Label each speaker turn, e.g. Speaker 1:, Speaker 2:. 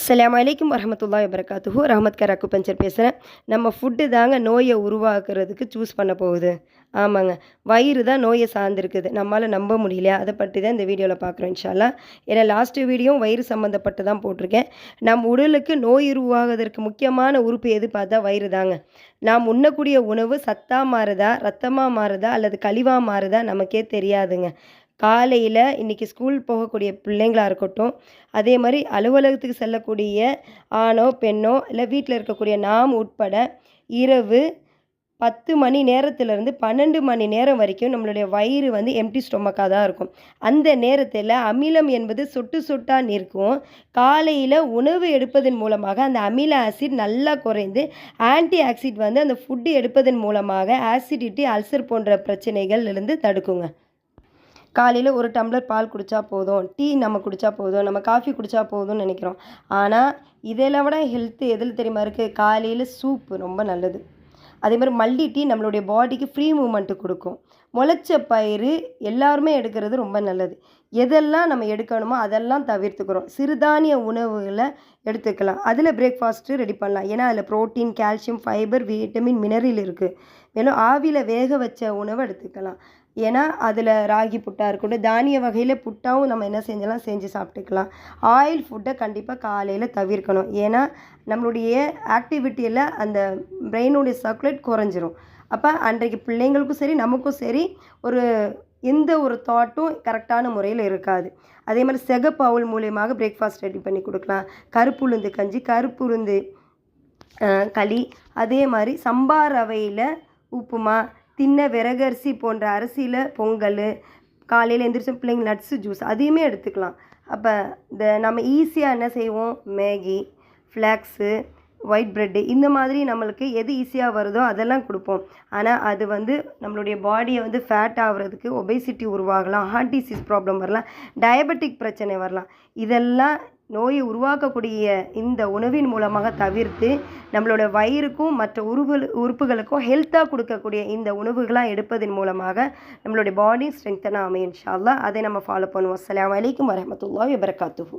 Speaker 1: அஸ்லாம் அலைக்கும் வரமத்துல்லா வபரகாத்துஹு ரஹமத் கர் அக்குபஞ்சர் பேசுகிறேன் நம்ம ஃபுட்டு தாங்க நோயை உருவாக்குறதுக்கு சூஸ் பண்ண போகுது. ஆமாங்க. வயிறு தான் நோயை சார்ந்திருக்குது. நம்மளால் நம்ப முடியலையா? அதை பற்றி தான் இந்த வீடியோவில் பார்க்குறோம் இன்ஷால்லா. ஏன்னா லாஸ்ட்டு வீடியோவும் வயிறு சம்மந்தப்பட்டு தான் போட்டிருக்கேன். நம் உடலுக்கு நோய் உருவாகுவதற்கு முக்கியமான உறுப்பு எது பார்த்தா வயிறு தாங்க. நாம் உண்ணக்கூடிய உணவு சத்தாக மாறுதா ரத்தமாக மாறுதா அல்லது கழிவாக மாறுதா நமக்கே தெரியாதுங்க. காலையில் இன்றைக்கி ஸ்கூல் போகக்கூடிய பிள்ளைங்களாக இருக்கட்டும் அதே மாதிரி அலுவலகத்துக்கு செல்லக்கூடிய ஆணோ பெண்ணோ இல்லை வீட்டில் இருக்கக்கூடிய நாம் உட்பட இரவு பத்து மணி நேரத்துலேருந்து பன்னெண்டு மணி நேரம் வரைக்கும் நம்மளுடைய வயிறு வந்து எம்டி ஸ்டொமக்காக தான் இருக்கும். அந்த நேரத்தில் அமிலம் என்பது சொட்டு சொட்டாக நிற்கும். காலையில் உணவு எடுப்பதன் மூலமாக அந்த அமில ஆசிட் நல்லா குறைந்து ஆன்டி ஆக்சிட் வந்து அந்த ஃபுட்டு எடுப்பதன் மூலமாக ஆசிடிட்டி அல்சர் போன்ற பிரச்சனைகள்லேருந்து தடுக்குங்க. காலையில் ஒரு டம்ளர் பால் குடித்தா போதும் டீ நம்ம குடித்தா போதும் நம்ம காஃபி குடித்தா போதும்னு நினைக்கிறோம். ஆனால் இதெல்லாம் விட ஹெல்த்து எதில் தெரியுமா இருக்குது காலையில் சூப்பு ரொம்ப நல்லது. அதே மாதிரி மல்லி டீ நம்மளுடைய பாடிக்கு ஃப்ரீ மூமெண்ட்டு கொடுக்கும். முளைச்ச பயிறு எல்லாருமே எடுக்கிறது ரொம்ப நல்லது. எதெல்லாம் நம்ம எடுக்கணுமோ அதெல்லாம் தவிர்த்துக்கிறோம். சிறுதானிய உணவுகளை எடுத்துக்கலாம். அதில் பிரேக்ஃபாஸ்ட்டு ரெடி பண்ணலாம். ஏன்னா அதில் protein calcium fibre vitamin mineral இருக்குது மேலும் ஆவியில் வேக வச்ச உணவை எடுத்துக்கலாம். ஏன்னா அதில் ராகி புட்டாக இருக்கட்டும் தானிய வகையில் புட்டாவும் நம்ம என்ன செஞ்சலாம் செஞ்சு சாப்பிட்டுக்கலாம். ஆயில் ஃபுட்டை கண்டிப்பாக காலையில் தவிர்க்கணும். ஏன்னா நம்மளுடைய ஆக்டிவிட்டியில் அந்த பிரெயினுடைய சர்க்குலேட் குறைஞ்சிரும். அப்போ அன்றைக்கு பிள்ளைங்களுக்கும் சரி நமக்கும் சரி ஒரு எந்த ஒரு தாட்டும் கரெக்டான முறையில் இருக்காது. அதே மாதிரி செகப்பு அவுல் மூலியமாக பிரேக்ஃபாஸ்ட் ரெடி பண்ணி கொடுக்கலாம். கருப்புளுந்து கஞ்சி கருப்புளுந்து களி அதே மாதிரி சம்பா ரவையில் உப்புமா தின்ன விறகரிசி போன்ற அரிசியில் பொங்கல் காலையில் எந்திரிச்ச பிள்ளைங்க நட்ஸு ஜூஸ் அதையுமே எடுத்துக்கலாம். அப்போ இந்த நம்ம ஈஸியாக என்ன செய்வோம்? மேகி ஃப்ளாக்ஸு ஒயிட் ப்ரெட்டு இந்த மாதிரி நம்மளுக்கு எது ஈஸியாக வருதோ அதெல்லாம் கொடுப்போம். ஆனால் அது வந்து நம்மளுடைய பாடியை வந்து ஃபேட் ஆகிறதுக்கு ஒபேசிட்டி உருவாகலாம் ஹார்ட் டிசீஸ் ப்ராப்ளம் வரலாம் டயபெட்டிக் பிரச்சனை வரலாம். இதெல்லாம் நோயை உருவாக்கக்கூடிய இந்த உணவின் மூலமாக தவிர்த்து நம்மளோட வயிறுக்கும் மற்ற உறுப்பு உறுப்புகளுக்கும் ஹெல்த்தாக கொடுக்கக்கூடிய இந்த உணவுகளாக எடுப்பதன் மூலமாக நம்மளுடைய பாடி ஸ்ட்ரென்த்தனாக அமையும் அதை நம்ம ஃபாலோ பண்ணுவோம். அஸ்ஸலாமு அலைக்கும் வரமத்துல்லா வபரகாத்துஹு.